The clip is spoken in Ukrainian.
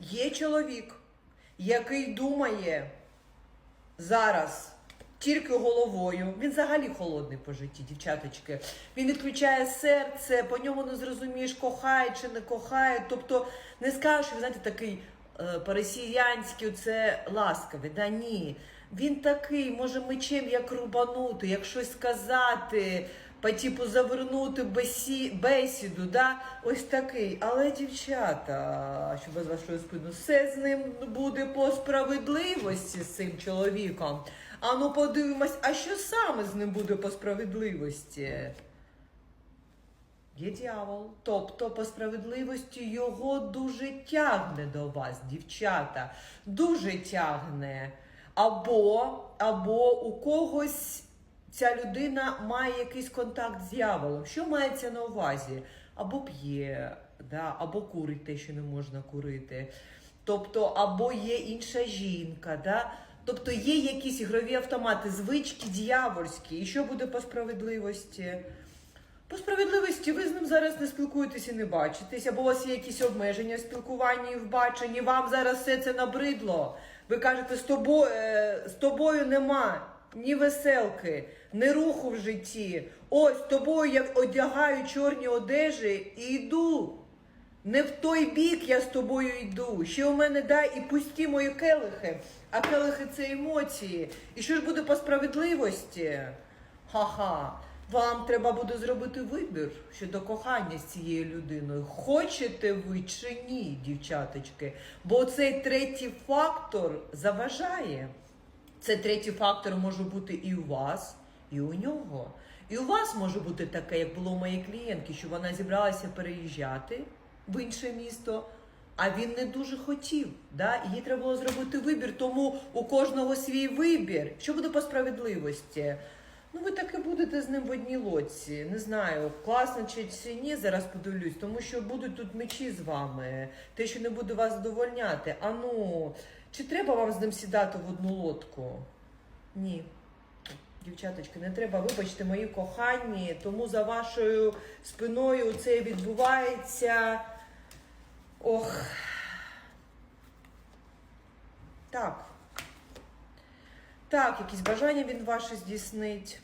Є чоловік, який думає зараз тільки головою. Він взагалі холодний по житті, дівчаточки. Він відключає серце, по ньому не зрозумієш, кохає чи не кохає. Тобто не скажеш, що знаєте, такий е, по-росіянськи, це ласкавий. Да ні. Він такий, може мечем як рубанути, як щось сказати, по типу завернути бесі, бесіду, да? ось такий. Але дівчата, що без вашої спину, все з ним буде по справедливості з цим чоловіком. А ну подивимось, а що саме з ним буде по справедливості? Є дьявол. Тобто, по справедливості його дуже тягне до вас, дівчата. Дуже тягне. Або, або у когось ця людина має якийсь контакт з дьяволом. Що мається на увазі? Або п'є, да, або курить те, що не можна курити. Тобто, або є інша жінка, да? тобто є якісь ігрові автомати, звички дьявольські. І що буде по справедливості? По справедливості ви з ним зараз не спілкуєтесь і не бачитесь, або у вас є якісь обмеження в спілкуванні і в баченні, вам зараз все це набридло. Ви кажете, з тобою, з тобою нема ні веселки, ні руху в житті. Ось тобою я одягаю чорні одежі і йду. Не в той бік я з тобою йду. Ще у мене дай і пусті мої келихи, а келихи це емоції. І що ж буде по справедливості? Ха-ха. Вам треба буде зробити вибір щодо кохання з цією людиною. Хочете ви чи ні, дівчаточки? Бо цей третій фактор заважає. Це третій фактор може бути і у вас, і у нього. І у вас може бути таке, як було у моєї клієнтки, що вона зібралася переїжджати в інше місто, а він не дуже хотів. Да? Їй треба було зробити вибір, тому у кожного свій вибір. Що буде по справедливості? Ну, ви так і будете з ним в одній лодці. Не знаю, класно чи, чи ні, зараз подивлюсь, тому що будуть тут мечі з вами, те, що не буде вас задовольняти. А ну, чи треба вам з ним сідати в одну лодку? Ні. Дівчаточки, не треба, вибачте, мої кохані, тому за вашою спиною це відбувається. Ох. Так. Так, якісь бажання він ваше здійснить.